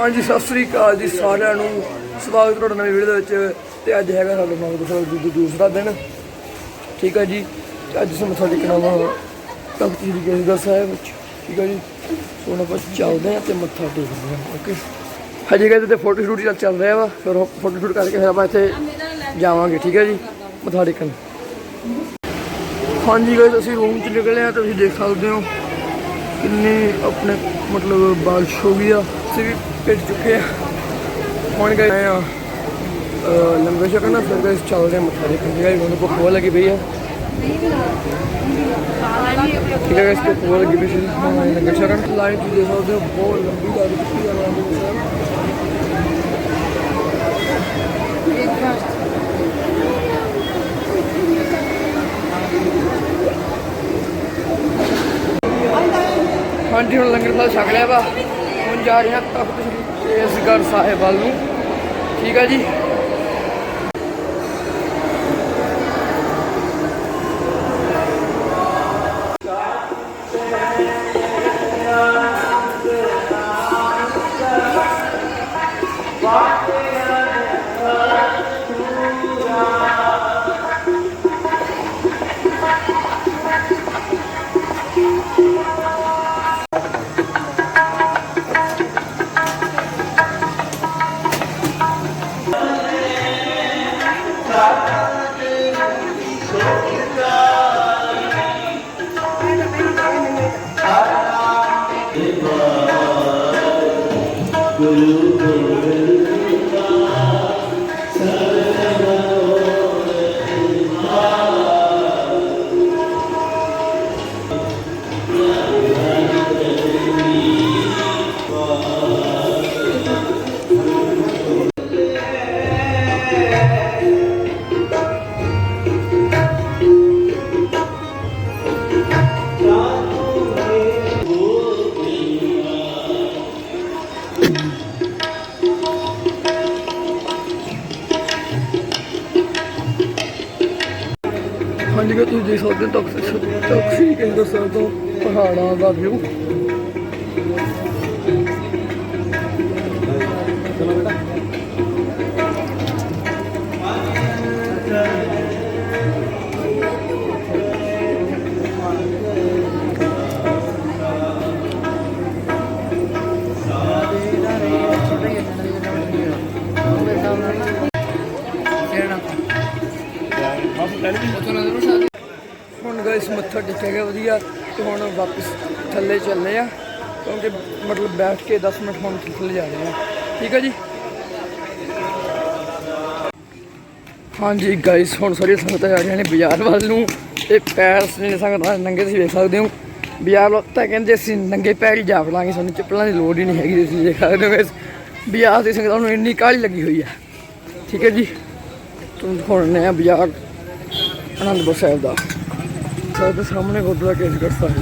ਹਾਂਜੀ, ਸਤਿ ਸ੍ਰੀ ਅਕਾਲ ਜੀ ਸਾਰਿਆਂ ਨੂੰ। ਸਵਾਗਤ ਤੁਹਾਡਾ ਨਵੀਂ ਵੀਡੀਓ ਦੇ ਵਿੱਚ। ਤੇ ਅੱਜ ਹੈਗਾ ਸਾਡਾ ਨਵਾਂ ਦੂਸਰਾ ਦੂਸਰਾ ਦਿਨ। ਠੀਕ ਹੈ ਜੀ। ਤੇ ਅੱਜ ਅਸੀਂ ਮੱਥਾ ਟੇਕਣਾ ਵਾ? ਤਖਤ ਸ੍ਰੀ ਕੇਸਗੜ੍ਹ ਸਾਹਿਬ ਵਿੱਚ। ਠੀਕ ਹੈ ਜੀ। ਸੋ ਹੁਣ ਆਪਾਂ ਚੱਲਦੇ ਹਾਂ ਤੇ ਮੱਥਾ ਟੇਕਦੇ ਹਾਂ। ਓਕੇ। ਹਜੇ ਕਹਿੰਦੇ ਤੇ ਫੋਟੋ ਸ਼ੂਟ ਚੱਲ ਚੱਲ ਰਿਹਾ ਵਾ, ਫਿਰ ਫੋਟੋ ਸ਼ੂਟ ਕਰਕੇ ਫਿਰ ਆਪਾਂ ਇੱਥੇ ਜਾਵਾਂਗੇ। ਠੀਕ ਹੈ ਜੀ। ਮੱਥਾ ਟੇਕਣ। ਹਾਂਜੀ ਗਾਇਸ ਅਸੀਂ ਰੂਮ ਚ ਨਿਕਲੇ ਆ ਤੁਸੀਂ ਦੇਖ ਸਕਦੇ ਹੋ। ਕਿੰਨੀ ਆਪਣੇ ਮਤਲਬ ਬਾਰਿਸ਼ ਹੋ ਗਈ ਆ। ਅਸੀਂ ਵੀ ਭਿੱਜ ਚੁੱਕੇ ਆ। ਹੁਣ ਗਏ ਆ ਲੰਗਰ ਛਕਣਾ ਫਿਰ ਗਏ, ਚੱਲਦੇ ਆ ਮੱਥਾ ਟੇਕਣ। ਜਿਹੜਾ ਉਹਨਾਂ ਕੋ ਖੋਲ ਲੱਗੀ ਪਈ ਆ। ਠੀਕ ਹੈ ਗਾਇਸ ਕੋ ਖੋਲ ਲੱਗੀ ਪਈ ਸੀ। ਹਾਂ ਲੰਗਰ ਛਕਣ। ਲਾਈਨ ਤੁਸੀਂ ਦੇਖ ਸਕਦੇ ਹੋ, ਬਹੁਤ ਲੰਬੀ ਲਾਈਨ ਕੀਤੀ ਆ ਲੰਗਰ ਸਾਹਿਬ ਹਾਂਜੀ, ਹੁਣ ਲੰਗਰ ਸਾਹਿਬ ਛਕ ਲਿਆ ਵਾ। ਜਾ ਰਹੇ ਹਾਂ ਤਖਤ ਸ੍ਰੀ ਕੇਸਗੜ੍ਹ ਸਾਹਿਬ ਵੱਲ ਨੂੰ। ਠੀਕ ਆ ਜੀ। ਹਾਂਜੀ ਕਿ ਤੁਸੀਂ ਦੇਖ ਸਕਦੇ ਹੋ ਤੋਂ ਪਹਾੜਾਂ ਦਾ ਵਿਊ ਹੁਣ ਵਧੀਆ ਤੇ ਹੁਣ ਵਾਪਸ ਥੱਲੇ ਚੱਲੇ ਆ ਕਿਉਂਕਿ ਮਤਲਬ ਬੈਠ ਕੇ 10 ਮਿੰਟ ਹੁਣ ਥੱਲੇ ਜਾ ਰਹੇ ਆ। ਠੀਕ ਹੈ ਜੀ? ਹਾਂਜੀ ਗਾਇਸ ਹੁਣ ਸਾਰੀ ਸੰਗਤ ਜਾ ਰਹੀਆਂ ਨੇ ਬਾਜ਼ਾਰ ਵੱਲ ਨੂੰ ਤੇ ਪੈਰ ਨੇ ਸੰਗਤਾਂ ਨੰਗੇ ਤੁਸੀਂ ਵੇਖ ਸਕਦੇ ਹੋ। ਬਾਜ਼ਾਰ ਲੋਕ ਤਾਂ ਕਹਿੰਦੇ ਅਸੀਂ ਨੰਗੇ ਪੈਰ ਹੀ ਜਾ ਲਾਂਗੇ ਸਾਨੂੰ ਚੱਪਲਾਂ ਦੀ ਲੋੜ ਹੀ ਨਹੀਂ ਹੈਗੀ ਤੁਸੀਂ ਦੇਖ ਸਕਦੇ ਹੋ guys, ਬਾਜ਼ਾਰ ਦੀ ਸੰਗਤਾਂ ਨੂੰ ਇੰਨੀ ਕਾਹਲੀ ਲੱਗੀ ਹੋਈ ਆ। ਠੀਕ ਹੈ ਜੀ? ਤੁਹਾਨੂੰ ਦਿਖਾਉਣੇ ਆ ਬਾਜ਼ਾਰ ਅਨੰਦਪੁਰ ਸਾਹਿਬ ਦਾ। ਸਾਹਿਬ ਦੇ ਸਾਹਮਣੇ ਗੁਰਦੁਆਰਾ ਕੇਸਗੜ੍ਹ ਸਾਹਿਬ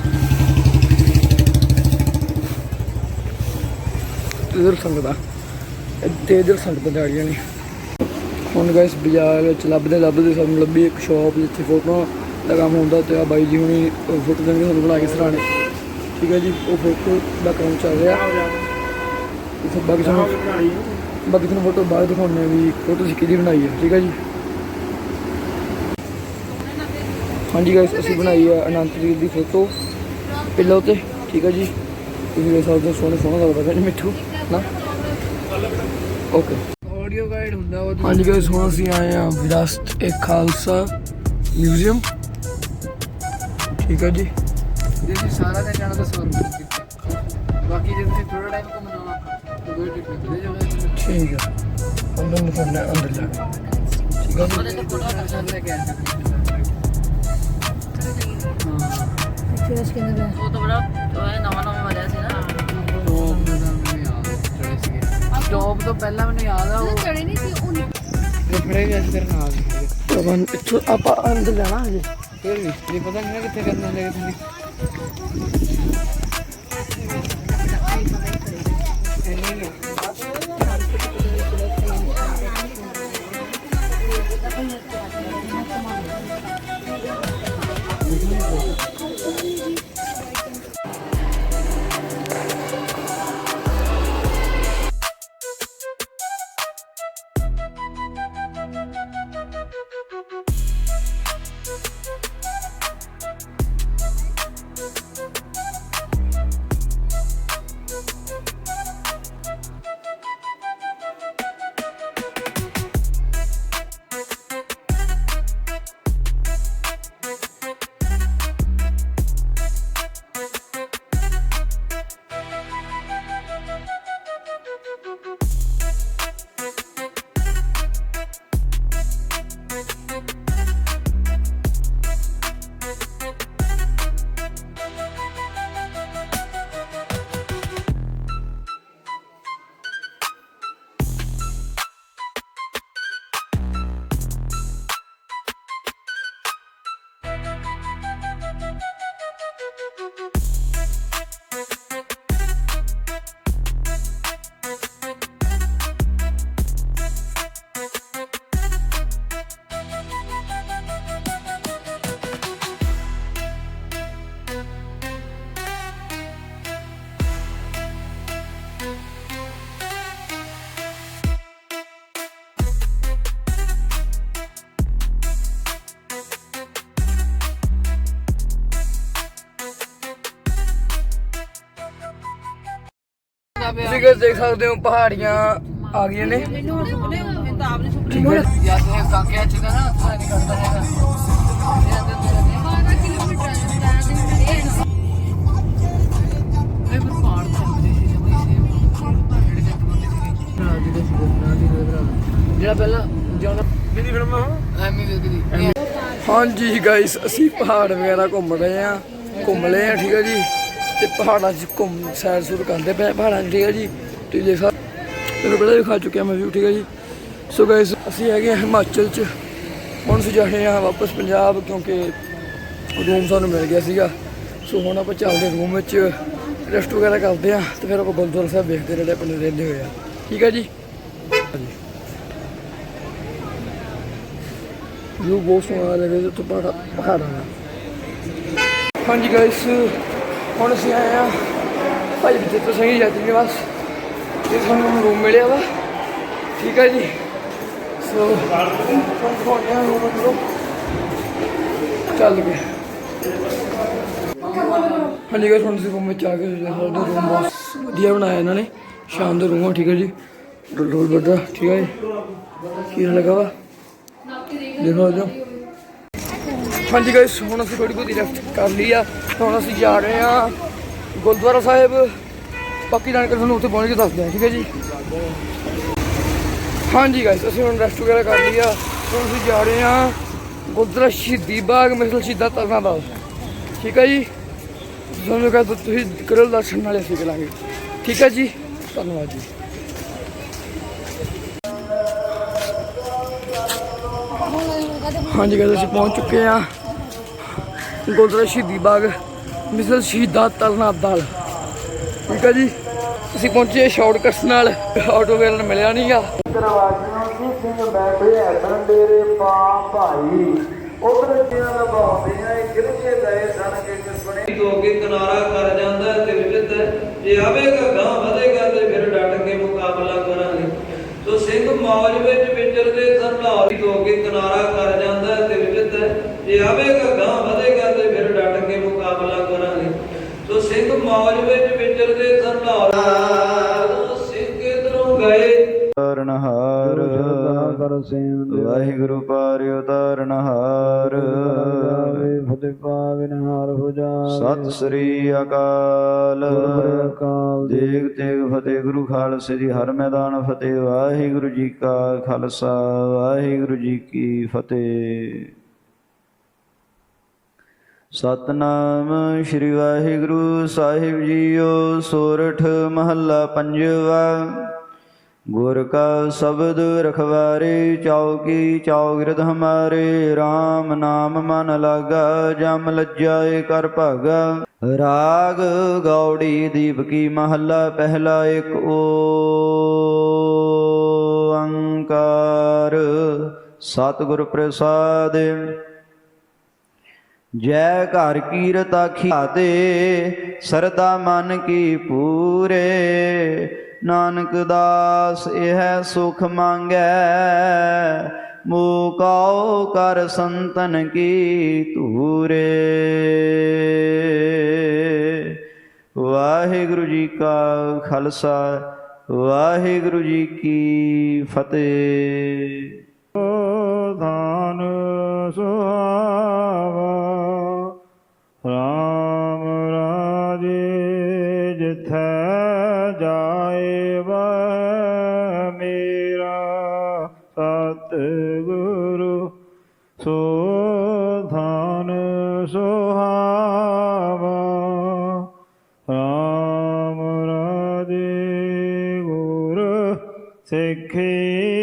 ਇਧਰ ਸੰਗਤਾਂ ਇੱਥੇ ਇਧਰ ਸੰਗਤਾਂ ਜਾ ਰਹੀਆਂ ਨੇ। ਹੁਣ ਗਾਇਸ ਬਾਜ਼ਾਰ ਵਿੱਚ ਲੱਭਦੇ ਲੱਭਦੇ ਸਾਨੂੰ ਲੱਭੀ ਇੱਕ ਸ਼ਾਪ ਜਿੱਥੇ ਫੋਟੋ ਦਾ ਕੰਮ ਹੁੰਦਾ ਤੇ ਆ ਬਾਈ ਜੀ ਹੁਣੀ ਫੋਟੋ ਦੇਣਗੇ ਤੁਹਾਨੂੰ ਬਣਾ ਕੇ ਸਰਾਣੇ ਠੀਕ ਹੈ ਜੀ, ਉਹ ਫੋਟੋ ਦਾ ਕੰਮ ਚੱਲ ਰਿਹਾ। ਇਹ ਬਾਕੀ ਤੁਹਾਨੂੰ ਬਾਕੀ ਤੁਹਾਨੂੰ ਫੋਟੋ ਬਾਅਦ ਦਿਖਾਉਣੇ ਵੀ ਫੋਟੋ ਤੁਸੀਂ ਕਿਹਦੀ ਬਣਾਈ ਹੈ। ਠੀਕ ਹੈ ਜੀ? ਹਾਂਜੀ ਗਾਇਸ ਅਸੀਂ ਬਣਾਈ ਹੈ ਅਨੰਤ ਵੀਰ ਦੀ ਫੋਟੋ ਪਿੱਲੋ ਤੇ ਠੀਕ ਹੈ ਜੀ? ਤੁਸੀਂ ਵੇਖ ਸਕਦੇ ਹੋ ਸੋਹਣਾ ਸੋਹਣਾ ਲੱਗਦਾ ਹੈ ਮਿੱਠੂ ਨਾ? ਓਕੇ ਆਡੀਓ ਗਾਈਡ ਹੁੰਦਾ ਉਹ ਹਾਂਜੀ ਗਾਇਸ ਹੁਣ ਅਸੀਂ ਆਏ ਆ ਵਿਰਾਸਤ ਏ ਖਾਲਸਾ ਮਿਊਜ਼ੀਅਮ ਠੀਕ ਹੈ ਜੀ? ਜੇ ਤੁਸੀਂ ਸਾਰਾ ਦਿਨ ਜਾਣਾ ਤਾਂ 100 ਰੁਪਏ ਬਾਕੀ ਜੇ ਤੁਸੀਂ ਥੋੜਾ ਟਾਈਮ ਘੁੰਮਣਾ ਤਾਂ ਕੋਈ ਟਿਕਟ ਦੇ ਜਾਓਗੇ ਠੀਕ ਹੈ ਉਹਨਾਂ ਨੂੰ ਫੜਨਾ ਅੰਦਰ ਜਾ ਠੀਕ ਹੈ ਜੀ ਉਹਦੇ ਤੋਂ ਫੋਟੋ ਕਰ ਲੈ ਕੇ ਆ ਸਕਦੇ ਹਾਂ। ਫਿਰ ਉਸ ਕਿੰਨੇ ਦਾ ਉਹ ਤਾਂ ਬੜਾ ਉਹ ਨਵਾਂ ਨਵਾਂ ਬਣਿਆ ਸੀ ਨਾ ਟੌਪ ਦਾ ਤਾਂ ਮੈਨੂੰ ਯਾਦ ਚੜੇ ਸੀਗੇ ਟੌਪ ਤੋਂ ਪਹਿਲਾਂ ਮੈਨੂੰ ਯਾਦ ਆ ਉਹ ਚੜੇ ਨਹੀਂ ਸੀ ਉਹ ਕੱਪੜੇ ਵੀ ਅਸੀਂ ਤੇਰੇ ਨਾਲ ਸੀਗੇ ਆਪਾਂ ਇੱਥੋਂ ਆਪਾਂ ਅੰਦਰ ਜਾਣਾ ਹਜੇ ਫਿਰ ਵੀ ਇਹ ਪਤਾ ਨਹੀਂ ਨਾ ਕਿੱਥੇ ਕਰਨਾ ਲੈ ਕੇ ਤੁਸੀਂ guys ਦੇਖ ਸਕਦੇ ਹੋ? ਪਹਾੜੀਆਂ ਆ ਗਈਆਂ ਨੇ। ਮੈਨੂੰ ਹੁਣ ਸੁਪਨੇ ਮੈਨੂੰ ਤਾਂ ਆਪ ਨਹੀਂ ਸੁਪਨੇ ਠੀਕ ਹੈ ਯਾਦ ਹੈ ਕਾਕਿਆ ਚ ਦਾ ਨਾ ਅੱਖਾਂ ਨਹੀਂ ਕਰਦਾ ਹੈਗਾ। ਇਹ ਅੰਦਰ ਤੇਰੇ ਨੇ 12 ਕਿਲੋਮੀਟਰ ਹੈ ਇਹ ਪਰ ਪਹਾੜ ਤੇ ਹੁੰਦੇ ਸੀ ਜਮਈ ਸੀ ਜਿਹੜੇ ਜੱਟ ਬੰਦੇ ਸੀਗੇ। ਰਾਜ ਦੇ ਸੀ ਨਾਲ ਦੀ ਭਰਾ ਜਿਹੜਾ ਪਹਿਲਾਂ ਜੌਨ ਕਿਹਦੀ ਫਿਲਮ ਐਮੀ ਵਿਰਕ ਦੀ। ਹਾਂਜੀ ਗਾਇਸ ਅਸੀਂ ਪਹਾੜ ਵਗੈਰਾ ਘੁੰਮ ਰਹੇ ਆ ਘੁੰਮ ਲਏ ਆ ਠੀਕ ਹੈ ਜੀ। ਤੇ ਪਹਾੜਾਂ 'ਚ ਘੁੰਮ ਸੈਰ ਸੁਰ ਕਰਦੇ ਪਏ ਪਹਾੜਾਂ 'ਚ, ਠੀਕ ਹੈ ਜੀ? ਤੁਸੀਂ ਦੇਖ ਸਕਦੇ ਪਹਿਲਾਂ ਵੀ ਖਾ ਚੁੱਕਿਆ ਮੈਂ ਵੀ, ਠੀਕ ਹੈ ਜੀ? ਸੋ ਗਾਇਸ ਅਸੀਂ ਹੈਗੇ ਆ ਹਿਮਾਚਲ 'ਚ। ਹੁਣ ਅਸੀਂ ਜਾ ਰਹੇ ਹਾਂ ਵਾਪਸ ਪੰਜਾਬ ਕਿਉਂਕਿ ਰੂਮ ਸਾਨੂੰ ਮਿਲ ਗਿਆ ਸੀਗਾ। ਸੋ ਹੁਣ ਆਪਾਂ ਚੱਲਦੇ ਰੂਮ ਵਿੱਚ ਰੈਸਟ ਵਗੈਰਾ ਕਰਦੇ ਆ ਤੇ ਫਿਰ ਆਪਾਂ ਗੁਰਦੁਆਰਾ ਸਾਹਿਬ ਵੇਖਦੇ ਜਿਹੜੇ ਆਪਣੇ ਰਹਿੰਦੇ ਹੋਏ ਆ। ਠੀਕ ਹੈ ਜੀ? ਹਾਂਜੀ ਵਿਊ ਬਹੁਤ ਸੋਹਣਾ ਲੱਗੇ ਤੇ ਪਹਾੜਾ ਪਹਾੜਾਂ ਦਾ। ਹਾਂਜੀ ਗਾਇਸ ਹੁਣ ਅਸੀਂ ਆਏ ਆ ਭਾਈ ਬਚਿੱਤਰ ਸਿੰਘ ਜੀ ਯਾਤਰੀ ਨਿਵਾਸ ਇਹ ਸਾਨੂੰ ਰੂਮ ਮਿਲਿਆ ਵਾ। ਠੀਕ ਹੈ ਜੀ। ਸੋ ਹੁਣ ਕੋਣਿਆ ਰੂਮ ਅੰਦਰੋਂ ਚੱਲ ਗਏ। ਹਾਂਜੀ ਗਾਇਸ ਹੁਣ ਅਸੀਂ ਰੂਮ ਵਿੱਚ ਆ ਗਏ। ਸਾਡੇ ਰੂਮ ਬਹੁਤ ਵਧੀਆ ਬਣਾਇਆ ਇਹਨਾਂ ਨੇ। ਸ਼ਾਨਦਾਰ ਰੂਮ ਆ, ਠੀਕ ਹੈ ਜੀ। ਰੋਲ ਬੱਡਾ ਠੀਕ ਹੈ ਜੀ। ਕੀ ਲੱਗਾ ਵਾ? ਦੇਖੋ ਜੋ ਹਾਂਜੀ ਗਾਇਸ ਹੁਣ ਅਸੀਂ ਥੋੜੀ ਬਹੁਤੀ ਰੈਸਟ ਕਰ ਲਈ ਆ। ਹੁਣ ਅਸੀਂ ਜਾ ਰਹੇ ਆ ਗੁਰਦੁਆਰਾ ਸਾਹਿਬ। ਬਾਕੀ ਜਾਣਕਾਰੀ ਤੁਹਾਨੂੰ ਉੱਥੇ ਪਹੁੰਚ ਕੇ ਦੱਸਦੇ ਆ ਠੀਕ ਹੈ ਜੀ? ਹਾਂਜੀ ਗਾਇਸ ਅਸੀਂ ਹੁਣ ਰੈਸਟ ਵਗੈਰਾ ਕਰ ਲਈ ਆ। ਹੁਣ ਅਸੀਂ ਜਾ ਰਹੇ ਆ ਗੁਰਦੁਆਰਾ ਸ਼ਹੀਦੀ ਬਾਗ, ਮਿਸਲ ਸ਼ਹੀਦਾਂ ਤਰਨਾ ਦਾ ਠੀਕ ਹੈ ਜੀ? ਤੁਹਾਨੂੰ ਕਹਿੰਦਾ ਤੁਸੀਂ ਕਰੋ ਦਰਸ਼ਨ ਨਾਲੇ ਅਸੀਂ ਕਰਾਂਗੇ। ਠੀਕ ਹੈ ਜੀ? ਧੰਨਵਾਦ ਜੀ। ਹਾਂਜੀ ਗਾਇਸ ਅਸੀਂ ਪਹੁੰਚ ਚੁੱਕੇ ਆ ਗੁਰਦੁਆਰਾ ਸ਼ਹੀਦੀ ਬਾਗ। ਮਿਸਲ ਸ਼ਹੀਦਾਂ ਤਰਨਾ ਦਲ। ਠੀਕ ਹੈ ਜੀ? ਅਸੀਂ ਪਹੁੰਚੇ ਸ਼ਾਰਟਕਟਸ ਨਾਲ ਆਟੋ ਵਗੈਰਾ ਮਿਲਿਆ ਨਹੀਂਗਾ ਦਰਵਾਜ਼ਿਆਂ ਤੋਂ ਸਿੰਘ ਬੈਠੇ ਐਸਨ ਡੇਰੇ ਪਾ ਭਾਈ। ਉਧਰ ਜਿਆਂ ਦਾ ਬਾਉਂਦੀਆਂ ਇਹ ਗਿਰਜੇ ਗਏ ਸਨ ਕਿ ਕਿਸਨੇ ਧੋ ਕੇ ਕਿਨਾਰਾ ਕਰ ਜਾਂਦਾ ਹੈ ਤੇ ਵਿਚਿਤ ਜੇ ਆਵੇਗਾ ਗਾਂ ਵਧੇਗਾ ਤੇ ਫਿਰ ਡਟ ਕੇ ਮੁਕਾਬਲਾ ਕਰਾਂਗੇ। ਸੋ ਸਿੰਘ ਮੌਜ ਵਿੱਚ ਵਿਚਰਦੇ ਸਨ ਲਾਹੌਰ। ਧੋ ਕੇ ਕਿਨਾਰਾ ਕਰ ਜਾਂਦਾ ਤੇ ਵਿਚਿਤ ਜੇ ਆਵੇਗਾ ਗਾਂ ਵਧੇਗਾ ਤੇ ਮੁਕਾਬਲਾ ਕਰਾਂਗੇ। ਸੋ ਸਿੰਘ ਮੌਜ ਵਿੱਚ ਵਿਚਰਦੇ ਸਨ ਲਾਹੌਰ ਸਿੰਘ ਕਿਧਰੋਂ ਗਏ। ਤਰਨਹਾਰ। ਕਰ ਸੇਵ ਵਾਹਿਗੁਰੂ ਪਾਰਿਓ ਤਰਨਹਾਰ। ਫਤਿਹ ਪਾਵਨ ਹਾਰ ਹੋ ਜਾ ਸਤਿ ਸ੍ਰੀ ਅਕਾਲ। ਅਕਾਲ ਦੇਗ ਤੇਗ ਫਤਿਹ ਗੁਰੂ ਖਾਲਸੇ ਦੀ ਹਰ ਮੈਦਾਨ ਫਤਿਹ। ਵਾਹਿਗੁਰੂ ਜੀ ਕਾ ਖਾਲਸਾ ਵਾਹਿਗੁਰੂ ਜੀ ਕੀ ਫਤਿਹ। ਸਤਨਾਮ ਸ੍ਰੀ ਵਾਹਿਗੁਰੂ ਸਾਹਿਬ ਜੀਓ, ਸੋਰਠ ਮਹੱਲਾ ਪੰਜਵਾ। ਗੁਰ ਕਾ ਸ਼ਬਦ ਰਖਵਾਰੇ ਚੌਕੀ ਚੌਗਿਰਦ ਹਮਾਰੇ RAM ਨਾਮ ਮਨ ਲਾਗਾ, ਜਮ ਲੱਜਾਏ ਕਰ ਭਾਗਾ। ਰਾਗ ਗੌੜੀ ਦੀਪ ਕੀ ਮਹੱਲਾ, ਪਹਿਲਾ ਇੱਕ ਓੰਕਾਰ ਸਤਿਗੁਰ ਪ੍ਰਸਾਦ। ਜੈ ਘਰ ਕੀਰਤਾ ਖਿਆਤੇ ਸਰਦਾ ਮਨ ਕੀ ਪੂਰੇ। ਨਾਨਕ ਦਾਸ, ਇਹ ਸੁਖ ਮੰਗੈ। ਮੂਕਾਉ ਕਰ ਸੰਤਨ ਕੀ ਧੂਰੇ। ਵਾਹਿਗੁਰੂ ਜੀ ਕਾ ਖਾਲਸਾ, ਵਾਹਿਗੁਰੂ ਜੀ ਕੀ ਫਤਿਹ। ਧਾਨ ਸੁਹਾਵਾ ਸਤ ਗੁਰੂ ਸੋ ਧਾਨ ਸੁਹਾਵਾ। ਰਾਮ ਰਾਜੇ ਗੁਰ ਸਿੱਖੀ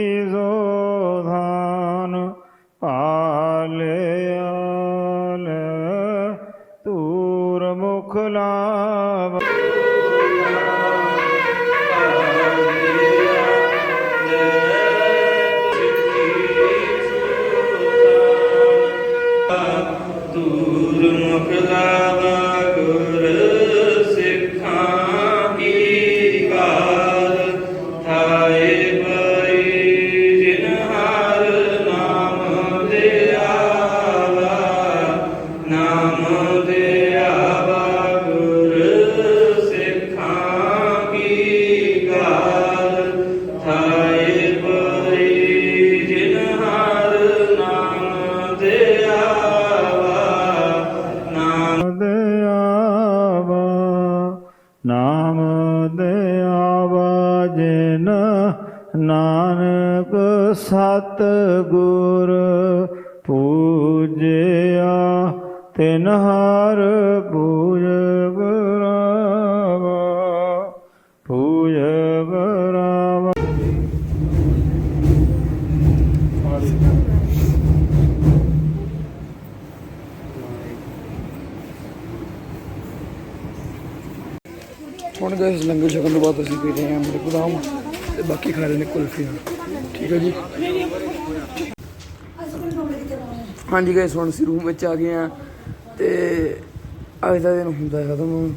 ਭਜਨ ਨਾਨਕ ਸਤ ਗੁਰ ਪੂਜਿਆ ਤਿਨ ਹਰ ਪੂਜਿਆ ਹੁਣ ਗਏ ਲੰਗਰ ਛਕਣ ਤੋਂ ਬਾਅਦ ਅਸੀਂ ਪੀ ਰਹੇ ਹਾਂ ਮੇਰੇ ਗੁਦਾਮ ਤੇ ਬਾਕੀ ਖਾ ਰਹੇ ਨੇ ਕੁਲਫੀਆਂ। ਠੀਕ ਹੈ ਜੀ? ਹਾਂਜੀ ਗਏ ਹੁਣ ਅਸੀਂ ਰੂਮ ਵਿੱਚ ਆ ਗਏ ਆ ਤੇ ਅੱਜ ਦਾ ਦਿਨ ਹੁੰਦਾ ਖਤਮ